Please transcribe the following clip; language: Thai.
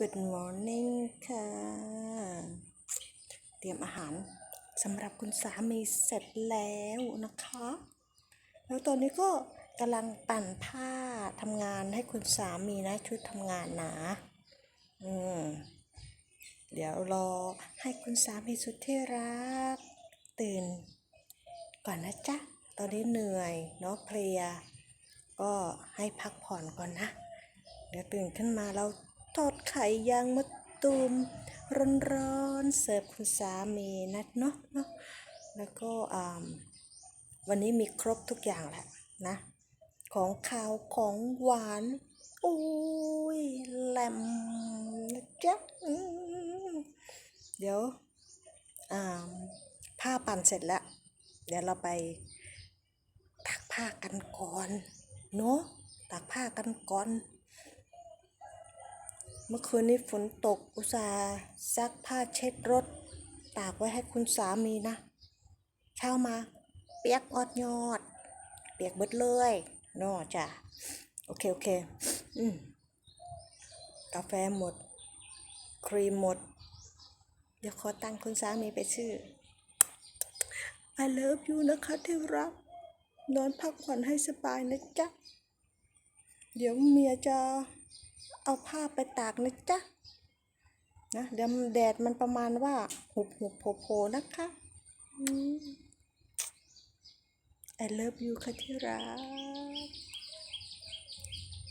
Good morning ค่ะ เตรียมอาหารสำหรับคุณสามีเสร็จแล้วนะคะ แล้วตอนนี้ก็กำลังปั่นผ้าทำงานให้คุณสามีนะชุดทำงานนะอืมเดี๋ยวรอให้คุณสามีสุดที่รัก ตื่น ก่อนนะจ๊ะ ตอนนี้เหนื่อยเนาะเพลีย ก็ให้พักผ่อนก่อนนะ เดี๋ยวตื่นขึ้นมาเรา ทอดไข่ยางมะตูมร้อนๆเสิร์ฟคุณสามีนะเนาะเนาะแล้วก็อ่าวันนี้มีครบทุกอย่างแหละนะ ของขาวของหวานโอ้ยแหลมนะจ๊ะเดี๋ยวอ่าผ้าปั่นเสร็จแล้ว เดี๋ยวเราไปตักผ้ากันก่อน เนาะตักผ้ากันก่อน เมื่อคืนนี้ฝนตกอุตส่าห์ซักผ้าเช็ดรถ ตากไว้ให้คุณสามีนะ เช้ามา เปียกออดยอด เปียกเบิดเลยนาจ้ะ โอเค โอเค อืมกาแฟหมด ครีมหมด เดี๋ยวขอตังคุณสามีไปชื่อ I love you นะคะที่รักนอนพักผ่อนให้สบายนะจ๊ะ เดี๋ยวเมียจะ เอาผ้าไปตากนะจ๊ะนะเดี๋ยวแดดมันประมาณว่าหุบหุบโผล่นะคะอืม I love you ค่ะที่รัก